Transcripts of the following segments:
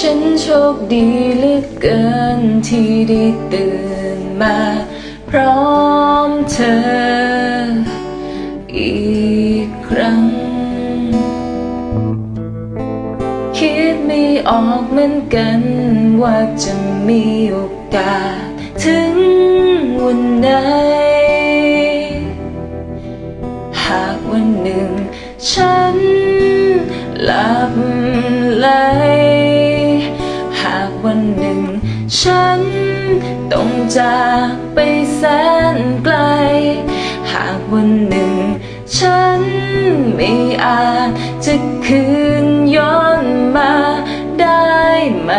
ฉันโชคดีเหลือเกินที่ได้ตื่นมาพร้อมเธออีกครั้ง คิดไม่ออกเหมือนกันว่าจะมีโอกาสถึงวันไหนหากวันหนึ่งฉันหลับ ฉันต้องจากไปแสนไกล หากวันหนึ่ง ฉันไม่อาจจะคืนย้อนมาได้ไหม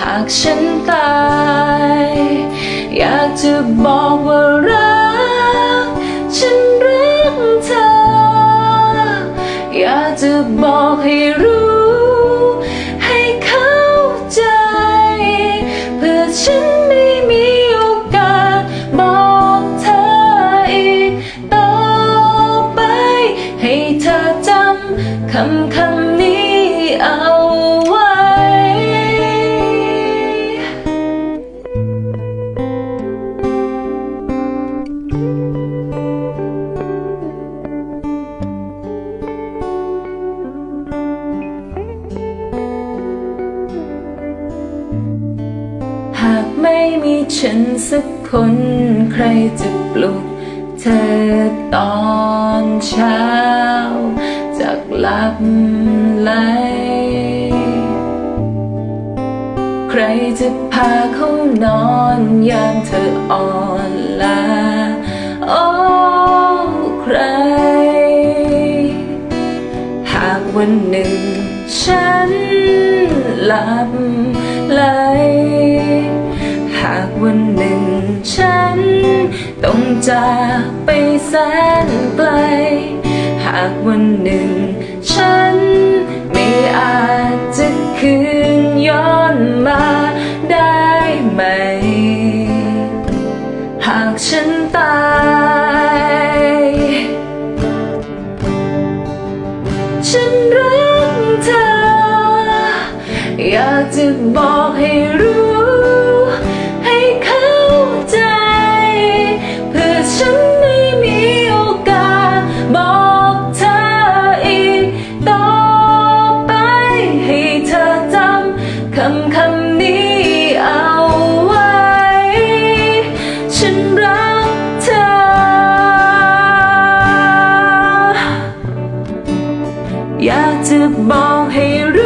หากฉันตาย อยากจะบอกว่ารัก ฉันรักเธอ อยากจะบอกให้รู้ คำคำนี้เอาไว้ หากไม่มีฉันสักคนใครจะปลุกเธอตอนเช้า หลับไหล ใครจะพาเขานอนยามเธออ่อนล้าโอ้ใคร หากวันหนึ่งฉันหลับไหล หากวันหนึ่งฉันต้องจากไปแสนไกลากวันหนึ่ง ฉันไม่อาจจะคืนย้อนมาได้ไหม หากฉันตาย ฉันรักเธอ อยากจะบอกให้รู้ จะบอกให้รู้